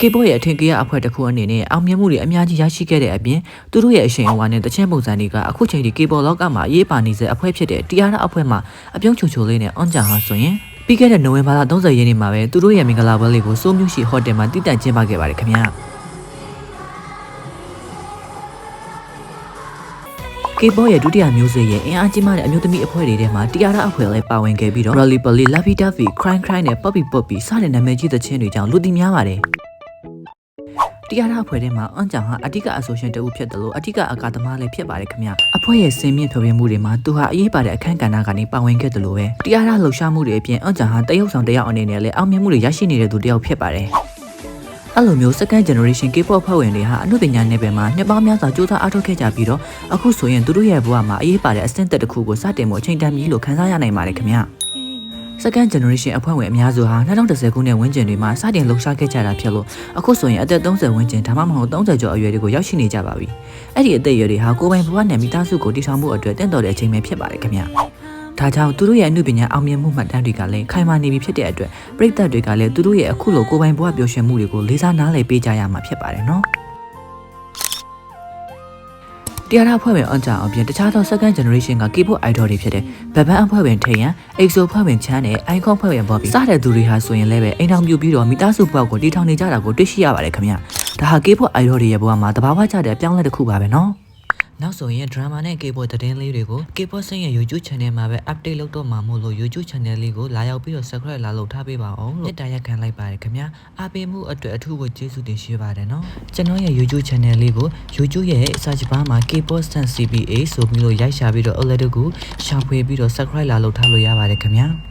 K-pop ရဲ့အထင်ကြီးအဖွဲ့တစ်ခုအနေနဲ့အောင်မြင်မှုတွေအများကြီးရရှိခဲ့တဲ့အပြင်သူတို့ရဲ့အရှိန်အဝါနဲ့တခြင်းပုံစံတွေကအခုချိန်ထိ K-pop လောကမှာအရေးပါနေစေအဖွဲ့ဖြစ်တဲ့တရားရအဖွဲ့မှာအပြုံးချိုချိုလေးနဲ့အွန်ဂျာဟာဆိုရင်ပြီးခဲ့တဲ့နိုဝင်ဘာလ30ရက်နေ့မှာပဲသူတို့ရဲ့မင်္ဂလာပွဲလေးကိုစိုးမြူရှိဟိုတယ်မှာတည်တံ့ကျင်းပခဲ့ပါတယ်ခင်ဗျာ K-pop ရဲ့ဒုတိယမျိုးဆက်ရဲ့အင်အားကြီးမားတဲ့အမျိုးသမီးအဖွဲ့တွေထဲမှာတရားရအဖွဲ့လည်းပါဝင်ခဲ့ပြီးတော့ Rolly Polly, Laffy Taffy, Crime Crime နဲ့ Poppy Poppy စတဲ့နာမည်ကြီးသချင်းတွေကြောင့်လူသိများပါတယ်။ တရားရအဖွဲ့ထဲမှာအွန်ကြောင်ဟာအဓိကအဆိုရှင်တဦးဖြစ်တယ်လို့အဓိကအကာသမားလည်းဖြစ်ပါတယ်ခင်ဗျ။အဖွဲ့ရဲ့စင်မြင့်ဖြောပြမှုတွေမှာသူဟာအရေးပါတဲ့အခန်းကဏ္ဍကနေပါဝင်ခဲ့တယ်လို့ပဲတရားရလှုပ်ရှားမှုတွေအပြင်အွန်ကြောင်ဟာတရုတ်ဆောင်တယောက်အနေနဲ့လည်းအောင်မြင်မှုတွေရရှိနေတဲ့သူတစ်ယောက်ဖြစ်ပါတယ်။အဲ့လိုမျိုး second generation K-pop ဖွဲ့ဝင်တွေဟာအမှုပညာနယ်ပယ်မှာနှစ်ပေါင်းများစွာကြိုးစားအားထုတ်ခဲ့ကြပြီးတော့အခုဆိုရင်သူတို့ရဲ့ဘဝမှာအရေးပါတဲ့အဆင့်သက်တစ်ခုကိုစတင်မှုအချိန်တန်ပြီလို့ခန်းစားရနိုင်ပါတယ်ခင်ဗျာ second generation အဖွဲ့ဝင်အများစုဟာ2010ခုနှစ်ဝန်းကျင်တွေမှာစတင်လှုပ်ရှားခဲ့ကြတာဖြစ်လို့အခုဆိုရင်အသက်30ဝန်းကျင်ဒါမှမဟုတ်30ကျော်အရွယ်တွေကိုရောက်ရှိနေကြပါပြီအဲ့ဒီအသက်အရွယ်တွေဟာကိုယ်ပိုင်ဘဝနဲ့မိသားစုကိုတည်ထောင်မှုအတွက်တင့်တော်တဲ့အချိန်ပဲဖြစ်ပါတယ်ခင်ဗျာဒါကြောင့်သူတို့ရဲ့အမှုပညာအောင်မြင်မှုမှတ်တမ်းတွေကလည်းခိုင်မာနေပြီဖြစ်တဲ့အတွက်ပြည်သက်တွေကလည်းသူတို့ရဲ့အခုလိုကိုယ်ပိုင်ဘဝပျော်ရွှင်မှုတွေကိုလေးစားနားလည်ပေးကြရမှာဖြစ်ပါတယ်နော် တရားရအဖွဲ့ဝင်အန်ကြအောင်ပြင်တခြားသော second generation က K-pop idol တွေဖြစ်တဲ့ဗဘန်အဖွဲ့ဝင်ထိန်ရန် EXO အဖွဲ့ဝင်ချမ်းနဲ့ Icon အဖွဲ့ဝင် Bobby စတဲ့သူတွေဟာဆိုရင်လည်းပဲအိမ်ထောင်ပြုပြီးတော့မိသားစုဘဝကိုတည်ထောင်နေကြတာကိုတွေ့ရှိရပါတယ်ခင်ဗျဒါဟာ K-pop idol တွေရဲ့ဘဝမှာတဘာဝကျတဲ့အပြောင်းလဲတစ်ခုပါပဲနော် နောက်ဆိုရင် drama နဲ့ K-pop သတင်းလေးတွေကို K-pop ဆင်းရဲ့ YouTube channel မှာပဲ update လုပ်တော့မှာမို့လို့ YouTube channel လေးကိုလာရောက်ပြီးတော့ subscribe လာလုပ်ထားပေးပါအောင်လို့မေတ္တာရက်ခံလိုက်ပါတယ်ခင်ဗျာအားပေးမှုအတွက်အထူးကိုကျေးဇူးတင်ရှိပါတယ်နော်ကျွန်တော်ရဲ့ YouTube channel လေးကို YouTube ရဲ့ search bar မှာ K-pop stan CPA ဆိုပြီးလို့ရိုက်ရှာပြီးတော့ alert ကိုရှာဖွေပြီးတော့ subscribe လာလုပ်ထားလို့ရပါတယ်ခင်ဗျာ